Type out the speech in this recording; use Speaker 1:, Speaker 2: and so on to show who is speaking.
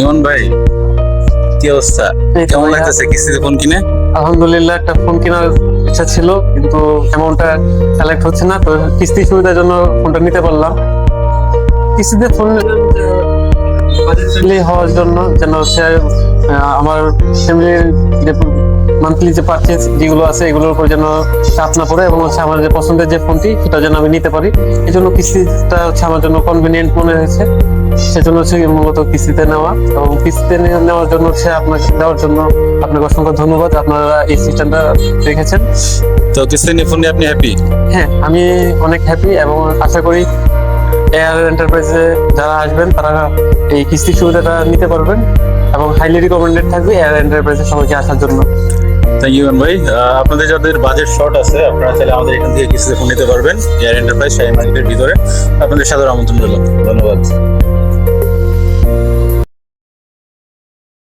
Speaker 1: ইমন ভাই কি অবস্থা? কেমন লাগতেছে কিস্তিতে ফোন কিনে?
Speaker 2: আলহামদুলিল্লাহ একটা ফোন কেনার ইচ্ছা ছিল কিন্তু অ্যামাউন্টটা কালেক্ট হচ্ছে না তো কিস্তি সুবিধার জন্য ফোনটা নিতে পারলাম। কিস্তিতে ফোন হওয়ার জন্য যেন হচ্ছে আমার ফ্যামিলির মান্থলি যে পারচেজ যেগুলো আছে এগুলোর উপর যেন চাপ না পড়ে এবং হচ্ছে আমার যে পছন্দের যে ফোনটি সেটা যেন আমি নিতে পারি। এই জন্য কিস্তিটা হচ্ছে আমার জন্য কনভিনিয়েন্ট মনে হয়েছে। সেজন্য হচ্ছে মূলত কিস্তিতে নেওয়া এবং কিস্তিতে নেওয়ার জন্য হচ্ছে আপনাকে দেওয়ার জন্য আপনাকে অসংখ্য ধন্যবাদ। আপনারা এই সিস্টেমটা রেখেছেন।
Speaker 1: তো কিস্তি নিয়ে ফোন নিয়ে আপনি হ্যাপি
Speaker 2: হ্যাঁ আমি অনেক হ্যাপি এবং আশা করি এয়ার এন্টারপ্রাইজে যারা আসবেন তারা এই কিস্তি সুবিধাটা নিতে পারবেন এবং হাইলি রিকমেন্ডেড থাকবে এয়ার এন্টারপ্রাইজে সবাইকে আসার জন্য।
Speaker 1: থ্যাংক ইউ ভাই আপনাদের যাদের বাজেট শর্ট আছে, আপনারা চাইলে আমাদের এখান থেকে কিছু ফোন নিতে পারবেন। এয়ার এন্টারপ্রাইজ শাহী মার্কেটের ভিতরে। আপনাদের সাদর আমন্ত্রণ রইল। ধন্যবাদ।